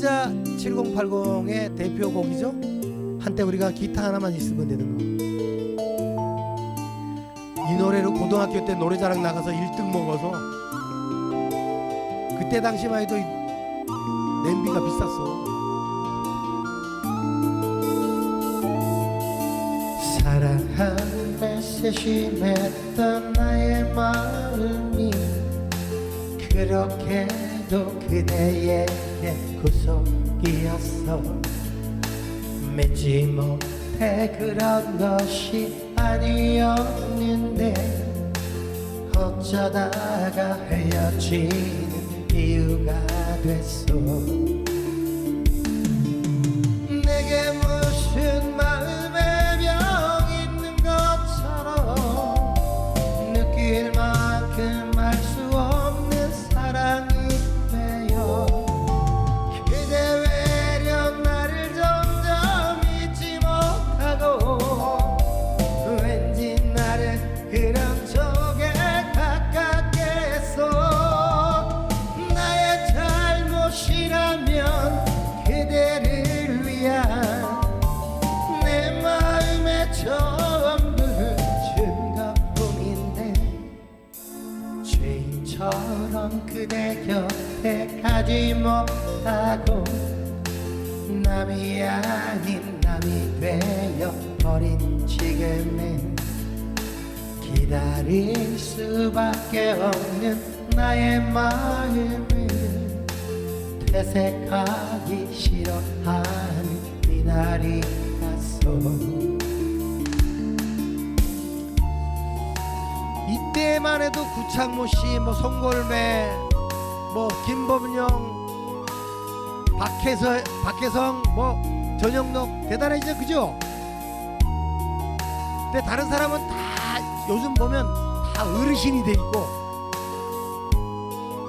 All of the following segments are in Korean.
진짜 7080의 대표곡이죠. 한때 우리가 기타 하나만 있으면 되는 거. 이 노래로 고등학교 때 노래자랑 나가서 1등 먹어서 그때 당시만 해도 이 냄비가 비쌌어. 사랑하는데 세심했던 나의 마음이 그렇게도 그대 에게 구속이었어. 믿지 못해 그런 것이 아니었는데 어쩌다가 헤어지는 이유가 됐어 처럼 그대 곁에 가지 못하고 남이 아닌 남이 되어 버린 지금은 기다릴 수밖에 없는 나의 마음을 퇴색하기 싫어하는 이날이 갔어 이때만 해도 구창모 씨, 뭐 송골매, 뭐 김범용, 박혜서, 박혜성, 뭐 전영록 대단하죠, 그죠? 근데 다른 사람은 다 요즘 보면 다 어르신이 돼 있고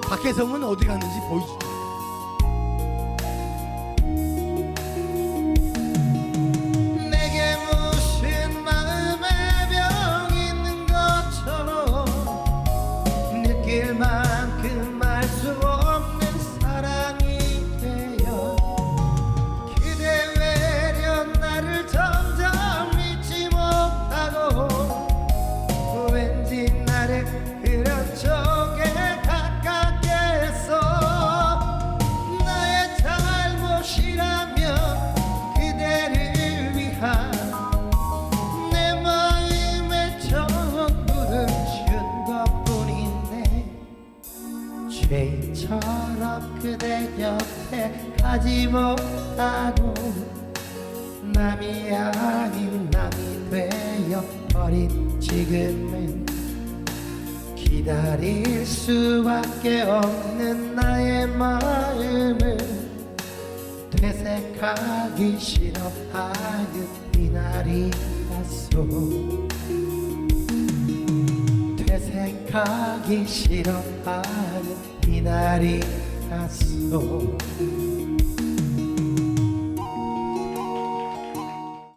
박혜성은 어디 갔는지 보이죠. 죄인처럼 그대 곁에 가지 못하고 남이 아닌 남이 되어 버린 지금은 기다릴 수밖에 없는 나의 마음을 퇴색하기 싫어하는 이날이 왔소 퇴색하기 싫어하는 이날이 갔소